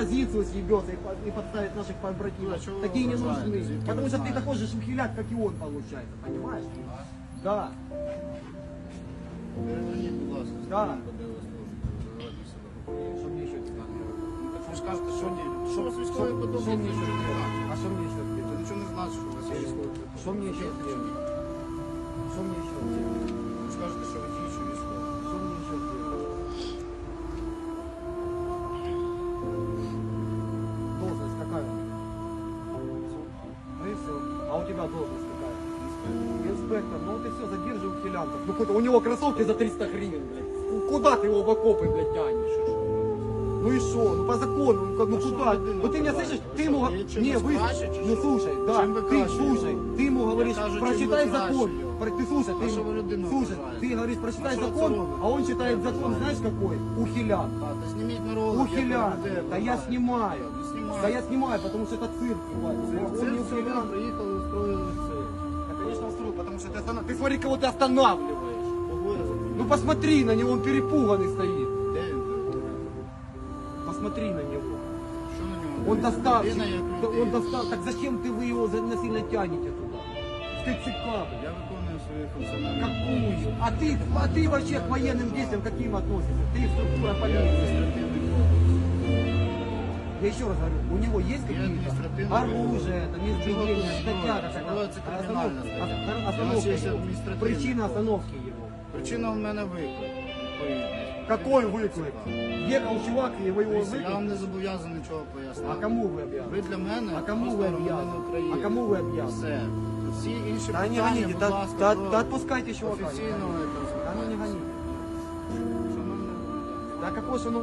позицию съебется и, по- и подставит наших побратимов. Ну, а чего вы Такие не уважаете? нужны. Звідки Потому ви что ты знаєте? такой же шмхеляк, как и он получается, понимаешь? Да. Переверніть, будь ласка, Да. сторінку, де ви служите, виведіть себе по Что мне еще сказать? Ну, Так ви ж кажете, що ні. Що у вас військовий квиток? Что мне еще Нічого не сказать? значить. А что мне еще Це сказать? нічого не значить, що у вас є військовий квиток. Что мне Тебя должность какая? Инспектор, ну ты все, задерживай ухилянтов. Ну? У него кроссовки за 300 гривен, блядь. Куда ты его в окопы, блядь, тянешь? Ну и что? Ну по закону, ну, как- ну А что куда? людина Ну ты меня бывает? слышишь? Ну Ты что, ему... ты чем Не, вы... краще, чи Ну що? слушай, да, Чим ви ты краще слушай, його? ты ему говоришь, кажу, чим прочитай ви краще закон. його. Про- Ты слушай, А ты... що ви людину Слушай, ображаєте? ты говоришь, прочитай А що це закон, робите? а он читает Людей закон, знаешь ображаєте? какой? Ухилян. Так, та зніміть на ролик. Ухилян. як ви людей Да я ображаєте. снимаю. Не знімайте. Да я снимаю, потому что это цирк, ебать. Це Он це не все ухилян. ви приїхали, устроїли це. Да, конечно, устроил, потому что ты, останов- ты смотри, кого ты останавливаешь. Кого я запитав? Ну посмотри на него, он перепуганный стоит. Де він перебуває? Посмотри на него. Що на ньому? Он дивиться? достал, Людина, як да он людина. достал. Так зачем ты вы его за- насильно тянете туда? В ТЦК, блядь. Я виконую свої функціональні Какую? А ты, а ты вообще к военным действиям каким относишься? Ты структура Я полиции. адміністративний кодекс. Я еще раз говорю, у него есть какие-то административный оружие, там, избиение, Чего статья, тут какая-то, строится криминальная статья? останов- У нас остановка есть его. административный Причина кодекс. остановки его. Причина в мене виклик. відповідний. Какой выклик? Ехал чувак, и вы его Дивіться, Я вам выклик? не зобов'язаний нічого пояснити. А кому вы объявили? Ви для мене А кому просто ви громадянин об'язані? України. А кому ви об'язані? Все. Всі інші Да не питання, гоните, будь да, ласка, да, до да отпускайте чувака. офіційного. Да ну не гоните. Шановний Да какой же он